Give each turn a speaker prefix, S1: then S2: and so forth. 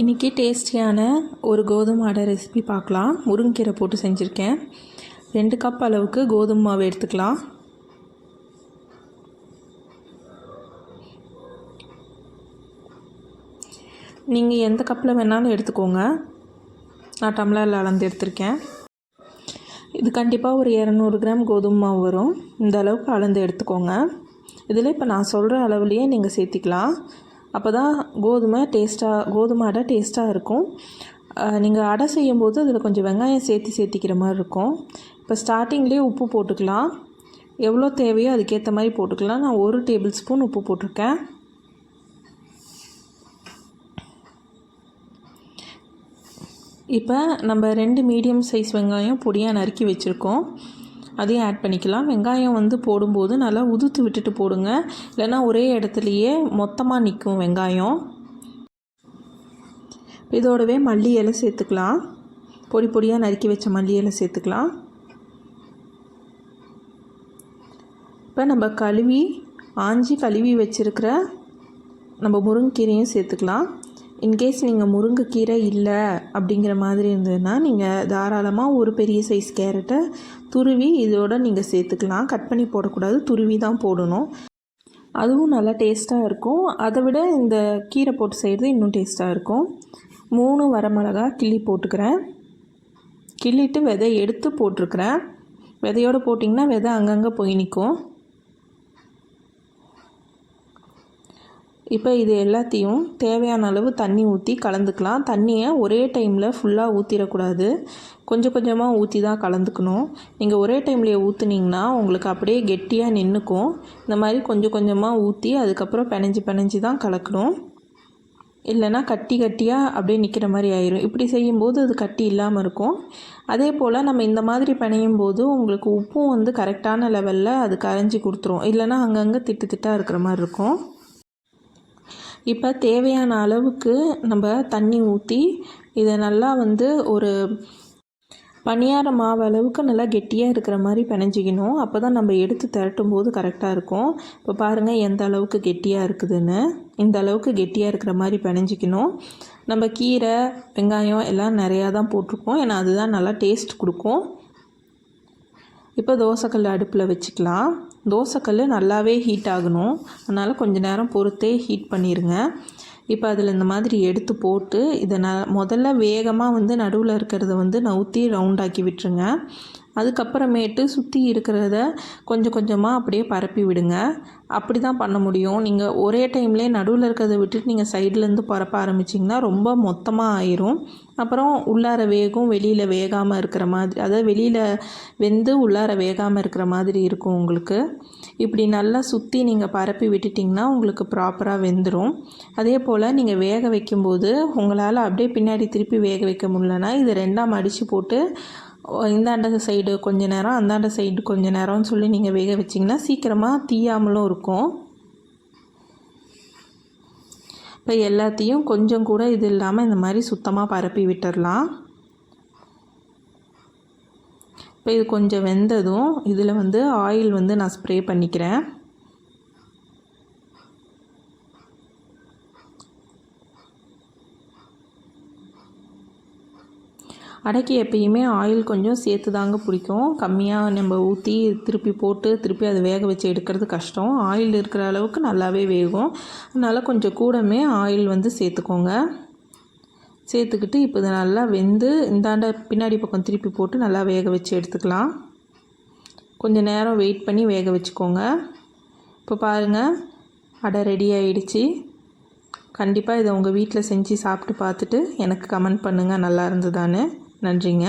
S1: இன்றைக்கி டேஸ்டியான ஒரு கோதுமை அடை ரெசிபி பார்க்கலாம். முருங்கைக்கீரை போட்டு செஞ்சுருக்கேன். ரெண்டு கப் அளவுக்கு கோதுமை மாவு எடுத்துக்கலாம். நீங்கள் எந்த கப்பில் வேணாலும் எடுத்துக்கோங்க. நான் டம்ளரில் அளந்து எடுத்திருக்கேன். இது கண்டிப்பாக ஒரு இரநூறு கிராம் கோதுமை மாவு வரும். இந்த அளவுக்கு அளந்து எடுத்துக்கோங்க. இதில் இப்போ நான் சொல்கிற அளவுலேயே நீங்கள் சேர்த்திக்கலாம். அப்போ தான் கோதுமை டேஸ்ட்டாக கோதுமை அடை டேஸ்ட்டாக இருக்கும். நீங்கள் அடை செய்யும்போது அதில் கொஞ்சம் வெங்காயம் சேர்த்து சேர்த்திக்கிற மாதிரி இருக்கும். இப்போ ஸ்டார்டிங்லேயே உப்பு போட்டுக்கலாம். எவ்வளோ தேவையோ அதுக்கேற்ற மாதிரி போட்டுக்கலாம். நான் ஒரு டேபிள் ஸ்பூன் உப்பு போட்டிருக்கேன். இப்போ நம்ம ரெண்டு மீடியம் சைஸ் வெங்காயம் பொடியாக நறுக்கி வச்சுருக்கோம். அதையும் ஆட் பண்ணிக்கலாம். வெங்காயம் வந்து போடும்போது நல்லா உதுத்து விட்டுட்டு போடுங்க. இல்லைன்னா ஒரே இடத்துலையே மொத்தமாக நிற்கும் வெங்காயம். இதோடவே மல்லி இலை சேர்த்துக்கலாம். பொடி பொடியாக நறுக்கி வச்ச மல்லி இலை சேர்த்துக்கலாம். இப்போ நம்ம கழுவி ஆஞ்சி கழுவி வச்சுருக்கிற நம்ம முருங்கீரையும் சேர்த்துக்கலாம். இன்கேஸ் நீங்கள் முருங்கைக்கீரை இல்லை அப்படிங்கிற மாதிரி இருந்ததுன்னா நீங்கள் தாராளமாக ஒரு பெரிய சைஸ் கேரட்டை துருவி இதோட நீங்கள் சேர்த்துக்கலாம். கட் பண்ணி போடக்கூடாது துருவி தான் போடணும். அதுவும் நல்லா டேஸ்ட்டாக இருக்கும். அதை விட இந்த கீரை போட்டு செய்கிறது இன்னும் டேஸ்ட்டாக இருக்கும். மூணு வரமிளகா கிள்ளி போட்டுக்கிறேன். கிள்ளிட்டு விதை எடுத்து போட்டிருக்கிறேன். விதையோடு போட்டிங்கன்னா விதை அங்கங்கே போய் நிற்கும் இப்போ இது எல்லாத்தையும் தேவையான அளவு தண்ணி ஊற்றி கலந்துக்கலாம். தண்ணியை ஒரே டைமில் ஃபுல்லாக ஊற்றிடக்கூடாது கொஞ்சம் கொஞ்சமாக ஊற்றி தான் கலந்துக்கணும். நீங்கள் ஒரே டைம்லேயே ஊற்றுனீங்கன்னா உங்களுக்கு அப்படியே கெட்டியாக நின்றுக்கும் இந்த மாதிரி கொஞ்சம் கொஞ்சமாக ஊற்றி அதுக்கப்புறம் பிணைஞ்சி பிணைஞ்சி தான் கலக்கணும். இல்லைன்னா கட்டி கட்டியாக அப்படியே நிற்கிற மாதிரி ஆயிரும். இப்படி செய்யும்போது அது கட்டி இல்லாமல் இருக்கும். அதே போல் நம்ம இந்த மாதிரி பிணையும் போது உங்களுக்கு உப்பும் வந்து கரெக்டான லெவலில் அது கரைஞ்சி கொடுத்துரும். இல்லைன்னா அங்கங்கே திட்டு திட்டாக இருக்கிற மாதிரி இருக்கும். இப்போ தேவையான அளவுக்கு நம்ம தண்ணி ஊற்றி இதை நல்லா வந்து ஒரு பணியார மாவு அளவுக்கு நல்லா கெட்டியாக இருக்கிற மாதிரி பிணைஞ்சிக்கணும். அப்போ தான் நம்ம எடுத்து திரட்டும் போது கரெக்டாக இருக்கும். இப்போ பாருங்கள் எந்த அளவுக்கு கெட்டியாக இருக்குதுன்னு. இந்த அளவுக்கு கெட்டியாக இருக்கிற மாதிரி பிணைஞ்சிக்கணும். நம்ம கீரை வெங்காயம் எல்லாம் நிறையா தான் போட்டிருக்கோம். ஏன்னா அதுதான் நல்லா டேஸ்ட் கொடுக்கும். இப்போ தோசைக்கல் அடுப்பில் வச்சுக்கலாம். தோசைக்கல் நல்லாவே ஹீட் ஆகணும். அதனால் கொஞ்சம் நேரம் பொறுத்தே ஹீட் பண்ணிடுங்க இப்போ அதில் இந்த மாதிரி எடுத்து போட்டு இதை ந முதல்ல வேகமாக வந்து நடுவில் இருக்கிறத வந்து நவுத்தி ரவுண்டாக்கி விட்டுருங்க. அதுக்கப்புறமேட்டு சுற்றி இருக்கிறத கொஞ்சம் கொஞ்சமாக அப்படியே பரப்பி விடுங்க. அப்படி தான் பண்ண முடியும். நீங்கள் ஒரே டைம்லேயே நடுவில் இருக்கிறத விட்டுட்டு நீங்கள் சைட்லேருந்து பரப்ப ஆரம்பிச்சிங்கன்னா ரொம்ப மொத்தமாக ஆயிரும். அப்புறம் உள்ளார வேகும் வெளியில் வேகாமல் இருக்கிற மாதிரி அதாவது வெளியில் வெந்து உள்ளார வேகாமல் இருக்கிற மாதிரி இருக்கும் உங்களுக்கு. இப்படி நல்லா சுற்றி நீங்கள் பரப்பி விட்டுட்டிங்கன்னா உங்களுக்கு ப்ராப்பராக வெந்துடும் அதே போல் நீங்கள் வேக வைக்கும்போது உங்களால் அப்படியே பின்னாடி திருப்பி வேக வைக்க முடியலன்னா இதை ரெண்டாம் அடித்து போட்டு இந்தாண்ட சைடு கொஞ்ச நேரம் அந்தாண்ட சைடு கொஞ்ச நேரம்னு சொல்லி நீங்கள் வேக வச்சிங்கன்னா சீக்கிரமாக தீயாமலும் இருக்கும். இப்போ எல்லாத்தையும் கொஞ்சம் கூட இது இல்லாமல் இந்த மாதிரி சுத்தமாக பரப்பி விட்டுடலாம் இப்போ இது கொஞ்சம் வெந்ததும் இதில் வந்து ஆயில் வந்து நான் ஸ்ப்ரே பண்ணிக்கிறேன். அடைக்கி எப்பயுமே ஆயில் கொஞ்சம் சேர்த்து தாங்க பிடிக்கும். கம்மியாக நம்ம ஊற்றி திருப்பி போட்டு திருப்பி அதை வேக வச்சு எடுக்கிறது கஷ்டம். ஆயில் இருக்கிற அளவுக்கு நல்லாவே வேகும். அதனால் கொஞ்சம் கூடமே ஆயில் வந்து சேர்த்துக்கோங்க. சேர்த்துக்கிட்டு இப்போ இதை நல்லா வெந்து இந்தாண்ட பின்னாடி பக்கம் திருப்பி போட்டு நல்லா வேக வச்சு எடுத்துக்கலாம். கொஞ்சம் நேரம் வெயிட் பண்ணி வேக வச்சுக்கோங்க. இப்போ பாருங்கள் அடை ரெடி ஆகிடுச்சி கண்டிப்பாக இதை உங்கள் வீட்டில் செஞ்சு சாப்பிட்டு பார்த்துட்டு எனக்கு கமெண்ட் பண்ணுங்கள் நல்லா இருந்ததான்னு. நன்றிங்க.